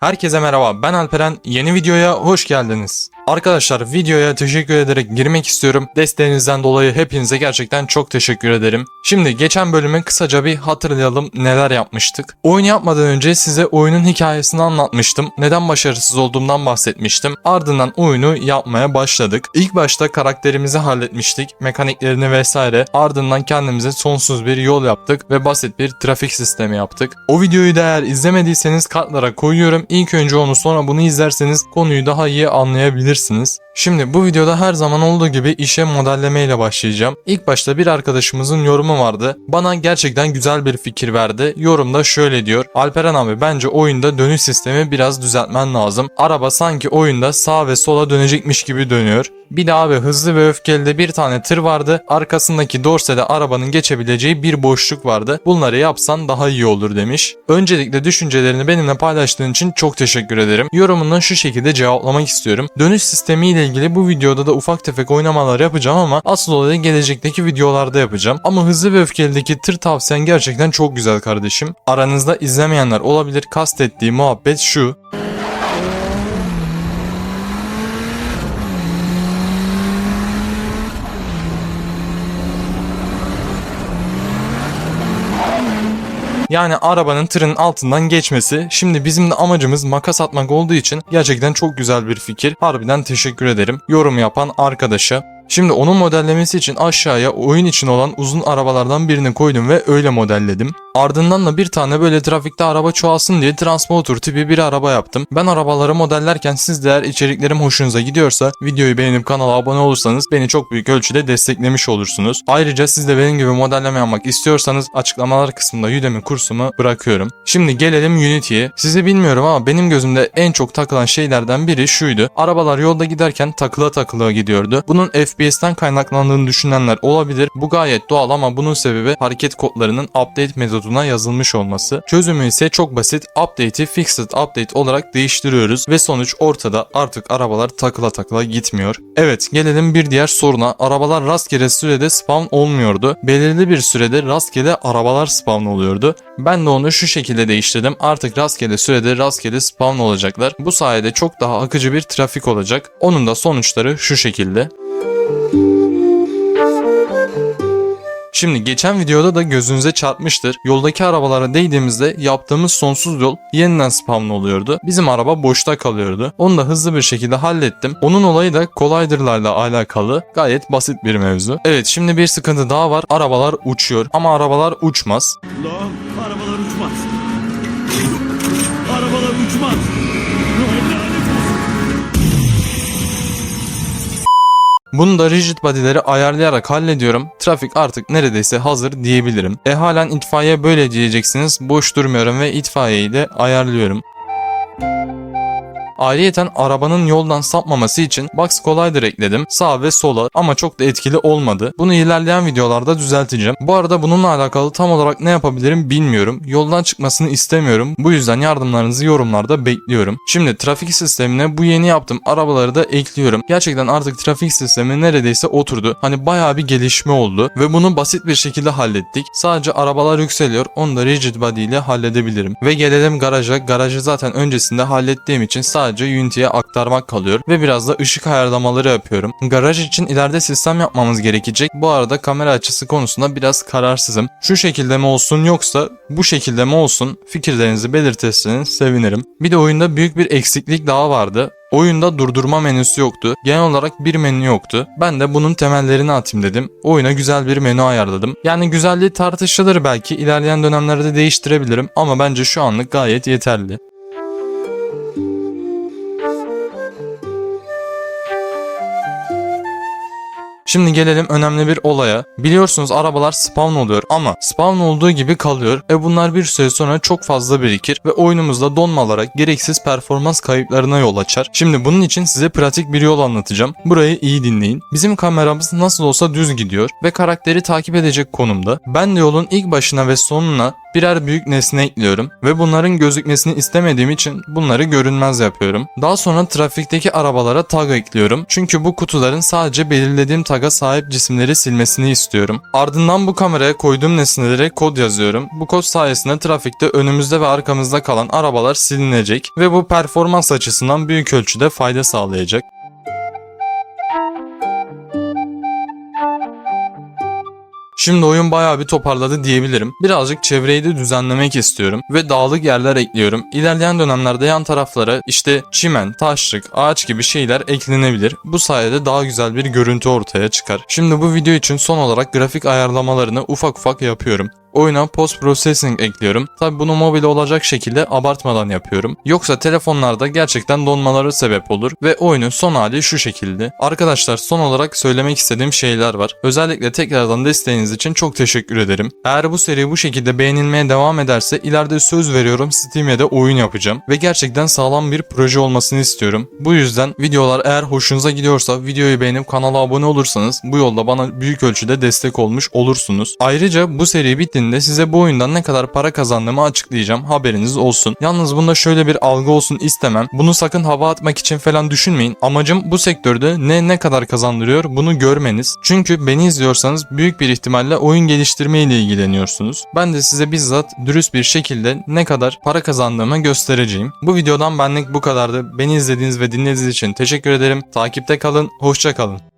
Herkese merhaba ben Alperen yeni videoya hoş geldiniz. Arkadaşlar videoya teşekkür ederek girmek istiyorum. Desteğinizden dolayı hepinize gerçekten çok teşekkür ederim. Şimdi geçen bölümü kısaca bir hatırlayalım neler yapmıştık. Oyun yapmadan önce size oyunun hikayesini anlatmıştım. Neden başarısız olduğumdan bahsetmiştim. Ardından oyunu yapmaya başladık. İlk başta karakterimizi halletmiştik. Mekaniklerini vesaire. Ardından kendimize sonsuz bir yol yaptık ve basit bir trafik sistemi yaptık. O videoyu da eğer izlemediyseniz kartlara koyuyorum. İlk önce onu sonra bunu izlerseniz konuyu daha iyi anlayabilirsiniz yapabilirsiniz. Şimdi bu videoda her zaman olduğu gibi işe modelleme ile başlayacağım. İlk başta bir arkadaşımızın yorumu vardı. Bana gerçekten güzel bir fikir verdi. Yorumda şöyle diyor. Alperen abi bence oyunda dönüş sistemi biraz düzeltmen lazım. Araba sanki oyunda sağ ve sola dönecekmiş gibi dönüyor. Bir de abi hızlı ve öfkeli bir tane tır vardı. Arkasındaki dorsede arabanın geçebileceği bir boşluk vardı. Bunları yapsan daha iyi olur demiş. Öncelikle düşüncelerini benimle paylaştığın için çok teşekkür ederim. Yorumunu şu şekilde cevaplamak istiyorum. Dönüş sistemi ile ilgili bu videoda da ufak tefek oynamalar yapacağım ama asıl olayı gelecekteki videolarda yapacağım. Ama hızlı ve öfkelideki tır tavsiyen gerçekten çok güzel kardeşim. Aranızda izlemeyenler olabilir. Kastettiği muhabbet şu. Yani arabanın tırın altından geçmesi. Şimdi bizim de amacımız makas atmak olduğu için gerçekten çok güzel bir fikir. Harbiden teşekkür ederim. Yorum yapan arkadaşa. Şimdi onun modellemesi için aşağıya oyun için olan uzun arabalardan birini koydum ve öyle modelledim. Ardından da bir tane böyle trafikte araba çoğalsın diye transporter tipi bir araba yaptım. Ben arabaları modellerken siz de eğer içeriklerim hoşunuza gidiyorsa videoyu beğenip kanala abone olursanız beni çok büyük ölçüde desteklemiş olursunuz. Ayrıca siz de benim gibi modelleme yapmak istiyorsanız açıklamalar kısmında Udemy kursumu bırakıyorum. Şimdi gelelim Unity'ye. Sizi bilmiyorum ama benim gözümde en çok takılan şeylerden biri şuydu. Arabalar yolda giderken takıla takıla gidiyordu. Bunun FPS'ten kaynaklandığını düşünenler olabilir. Bu gayet doğal ama bunun sebebi hareket kodlarının update metoduna yazılmış olması. Çözümü ise çok basit. Update'i fixed update olarak değiştiriyoruz ve sonuç ortada. Artık arabalar takıla takıla gitmiyor. Evet gelelim bir diğer soruna. Arabalar rastgele sürede spawn olmuyordu. Belirli bir sürede rastgele arabalar spawn oluyordu. Ben de onu şu şekilde değiştirdim. Artık rastgele sürede rastgele spawn olacaklar. Bu sayede çok daha akıcı bir trafik olacak. Onun da sonuçları şu şekilde. Şimdi geçen videoda da gözünüze çarpmıştır. Yoldaki arabalara değdiğimizde yaptığımız sonsuz yol yeniden spawn oluyordu. Bizim araba boşta kalıyordu. Onu da hızlı bir şekilde hallettim. Onun olayı da collider'larla alakalı gayet basit bir mevzu. Evet şimdi bir sıkıntı daha var. Arabalar uçuyor ama arabalar uçmaz. Lan arabalar uçmaz. Arabalar uçmaz. Bunu da rigid body'leri ayarlayarak hallediyorum. Trafik artık neredeyse hazır diyebilirim. E halen itfaiye böyle diyeceksiniz. Boş durmuyorum ve itfaiyeyi de ayarlıyorum. Ayrıyeten arabanın yoldan sapmaması için Box Collider ekledim. Sağ ve sola ama çok da etkili olmadı. Bunu ilerleyen videolarda düzelteceğim. Bu arada bununla alakalı tam olarak ne yapabilirim bilmiyorum. Yoldan çıkmasını istemiyorum. Bu yüzden yardımlarınızı yorumlarda bekliyorum. Şimdi trafik sistemine bu yeni yaptım arabaları da ekliyorum. Gerçekten artık trafik sistemi neredeyse oturdu. Hani bayağı bir gelişme oldu ve bunu basit bir şekilde hallettik. Sadece arabalar yükseliyor. Onu da rigid body ile halledebilirim. Ve gelelim garaja. Garajı zaten öncesinde hallettiğim için sadece Unity'ye aktarmak kalıyor ve biraz da ışık ayarlamaları yapıyorum. Garaj için ileride sistem yapmamız gerekecek. Bu arada kamera açısı konusunda biraz kararsızım. Şu şekilde mi olsun yoksa bu şekilde mi olsun fikirlerinizi belirtirseniz sevinirim. Bir de oyunda büyük bir eksiklik daha vardı. Oyunda durdurma menüsü yoktu. Genel olarak bir menü yoktu. Ben de bunun temellerini atayım dedim. Oyuna güzel bir menü ayarladım. Yani güzelliği tartışılır belki. ilerleyen dönemlerde değiştirebilirim ama bence şu anlık gayet yeterli. Şimdi gelelim önemli bir olaya. Biliyorsunuz arabalar spawn oluyor ama spawn olduğu gibi kalıyor. E bunlar bir süre sonra çok fazla birikir ve oyunumuzda donmalara gereksiz performans kayıplarına yol açar. Şimdi bunun için size pratik bir yol anlatacağım. Burayı iyi dinleyin. Bizim kameramız nasıl olsa düz gidiyor ve karakteri takip edecek konumda. Ben de yolun ilk başına ve sonuna birer büyük nesne ekliyorum ve bunların gözükmesini istemediğim için bunları görünmez yapıyorum. Daha sonra trafikteki arabalara tag ekliyorum. Çünkü bu kutuların sadece belirlediğim tag baga sahip cisimleri silmesini istiyorum. Ardından bu kameraya koyduğum nesnelere kod yazıyorum. Bu kod sayesinde trafikte önümüzde ve arkamızda kalan arabalar silinecek ve bu performans açısından büyük ölçüde fayda sağlayacak. Şimdi oyun bayağı bir toparladı diyebilirim. Birazcık çevreyi de düzenlemek istiyorum ve dağlık yerler ekliyorum. İlerleyen dönemlerde yan taraflara işte çimen, taşlık, ağaç gibi şeyler eklenebilir. Bu sayede daha güzel bir görüntü ortaya çıkar. Şimdi bu video için son olarak grafik ayarlamalarını ufak ufak yapıyorum. Oyuna post processing ekliyorum. Tabi bunu mobil olacak şekilde abartmadan yapıyorum. Yoksa telefonlarda gerçekten donmaları sebep olur ve oyunun son hali şu şekilde. Arkadaşlar son olarak söylemek istediğim şeyler var. Özellikle tekrardan desteğiniz için çok teşekkür ederim. Eğer bu seri bu şekilde beğenilmeye devam ederse ileride söz veriyorum Steam'e de oyun yapacağım ve gerçekten sağlam bir proje olmasını istiyorum. Bu yüzden videolar eğer hoşunuza gidiyorsa videoyu beğenip kanala abone olursanız bu yolda bana büyük ölçüde destek olmuş olursunuz. Ayrıca bu seri bittiğinde size bu oyundan ne kadar para kazandığımı açıklayacağım haberiniz olsun. Yalnız bunda şöyle bir algı olsun istemem. Bunu sakın hava atmak için falan düşünmeyin. Amacım bu sektörde ne ne kadar kazandırıyor bunu görmeniz. Çünkü beni izliyorsanız büyük bir ihtimalle oyun geliştirme ile ilgileniyorsunuz. Ben de size bizzat dürüst bir şekilde ne kadar para kazandığımı göstereceğim. Bu videodan benlik bu kadardı. Beni izlediğiniz ve dinlediğiniz için teşekkür ederim. Takipte kalın, hoşça kalın.